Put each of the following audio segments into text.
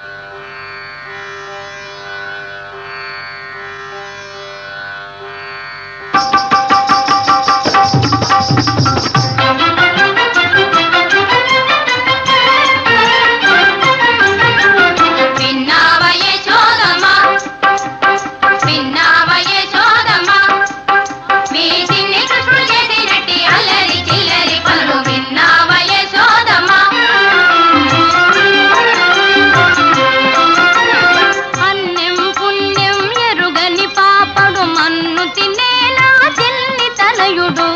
you తనయుడు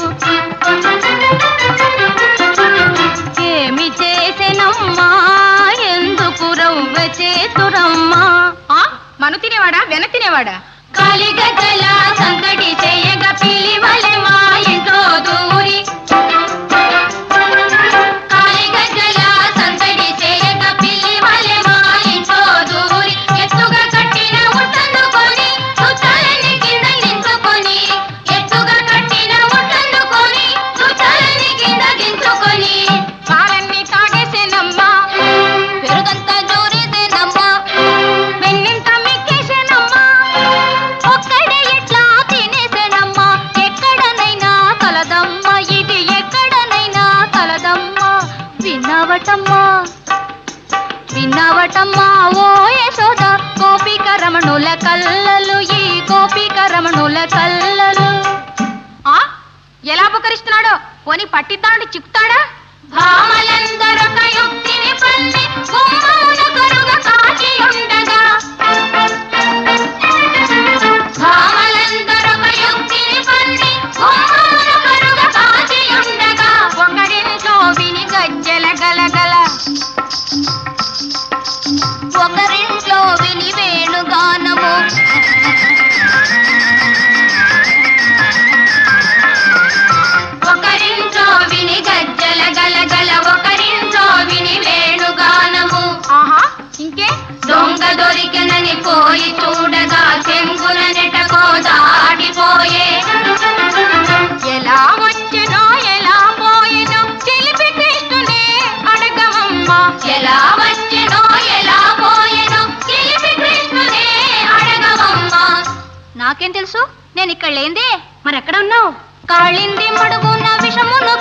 ఏమి చేసెనమ్మా? ఎందుకు రవ్వ చేతురమ్మా? మను తినేవాడా? వెన తినేవాడా? సందడి విన్నావటమ్మా? విన్నావటమ్మా? ఓ యశోద గోపిక రమణుల కల్లలు ఈ గోపిక రమణుల కల్లలు. ఆ? ఎలా అపకరిస్తున్నాడో పోని పట్టిద్దామని చిక్కుతాడా? భామలందరూ దొరికినని పోయి చూడగా చెంగున నెటకో దాటిపోయే. ఎలా వచ్చినో ఎలా పోయినో తెలిపి కృష్ణునే అడగమమ్మా. ఎలా వచ్చినో ఎలా పోయినో తెలిపి కృష్ణునే అడగమమ్మా. నాకేం తెలుసు? నేను ఇక్కడ లేందే మరెక్కడ ఉన్నావు? కాళింది మడుగున విషమును